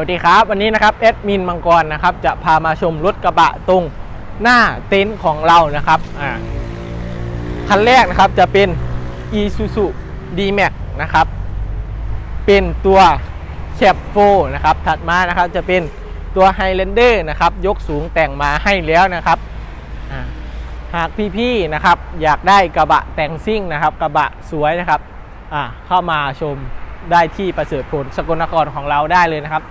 วัสดีครับ วันนี้นะครับแอดมินมังกรนะครับจะพามาชมรถกระบะตรงหน้าเต็นท์ของเรานะครับอ่าคันแรกนะครับจะเป็น Isuzu D-Max นะครับ เป็นตัวแคปโฟนะครับ ถัดมานะครับจะเป็นตัว Highlander นะครับ ยกสูงแต่งมาให้แล้วนะครับอ่าหากพี่ๆนะครับอยากได้กระบะแต่งซิ่งนะครับ กระบะสวยนะครับอ่าเข้ามาชมได้ที่ประเสริฐผลสกลนครของเราได้เลยนะครับ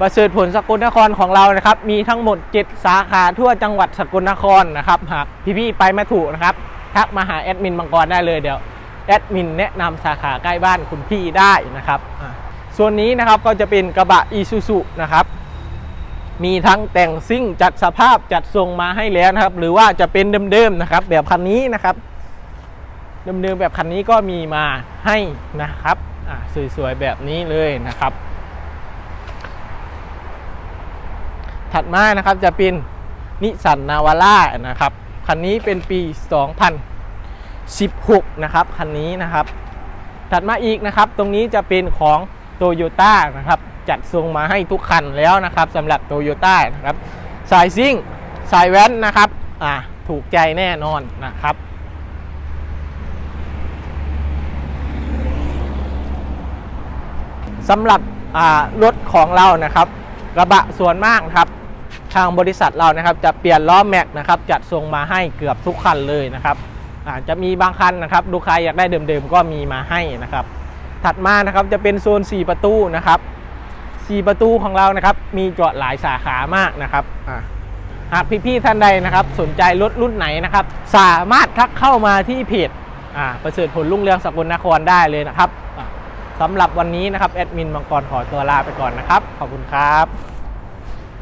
ประเสริฐผลสกลนครของเรานะครับ มีทั้งหมด 7 สาขาทั่วจังหวัดสกลนครนะครับหากพี่ๆไปไม่ถูกนะครับทักมาหาแอดมินมังกรได้เลยเดี๋ยวแอดมินแนะนำสาขาใกล้บ้านคุณพี่ได้นะครับอ่าส่วนนี้นะครับก็จะเป็นกระบะอีซูซุนะครับมีทั้งแต่งซิ่งจัดสภาพจัดทรงมาให้แล้วนะครับ หรือว่าจะเป็นเดิมๆนะครับ แบบคันนี้นะครับเดิมๆแบบคันนี้ก็มีมาให้นะครับอ่าสวยๆแบบนี้เลยนะครับ ถัดมานะครับจะเป็นนิสสันนาวาร่านะครับ คันนี้เป็นปี 2016 นะครับ คันนี้นะครับ ถัดมาอีกนะครับ ตรงนี้จะเป็นของโตโยต้านะครับ จัดทรงมาให้ทุกคันแล้วนะครับสำหรับโตโยต้านะครับ สายซิ่ง สายแว้นนะครับ อ่า ถูกใจแน่นอนนะครับสำหรับอ่ารถของเรานะครับ กระบะส่วนมากครับ ทางบริษัทเรานะครับจะเปลี่ยนล้อแม็กนะครับจัดทรงมาให้เกือบทุกคันเลยนะครับอาจจะมีบางคันนะครับลูกค้าอยากได้เดิมๆก็มีมาให้นะครับ ถัดมานะครับจะเป็นโซน 4 ประตูนะครับ 4 ประตูของเรานะครับมีจอดหลายสาขามากนะครับอ่าหากพี่ๆท่านใดนะครับสนใจรถรุ่นไหนนะครับ สามารถทักเข้ามาที่เพจอ่าประเสริฐผลลุ่งเรืองสกลนครได้เลยนะครับอ่าสำหรับวันนี้นะครับแอดมินมังกรขอตัวลาไปก่อนนะครับ ขอบคุณครับ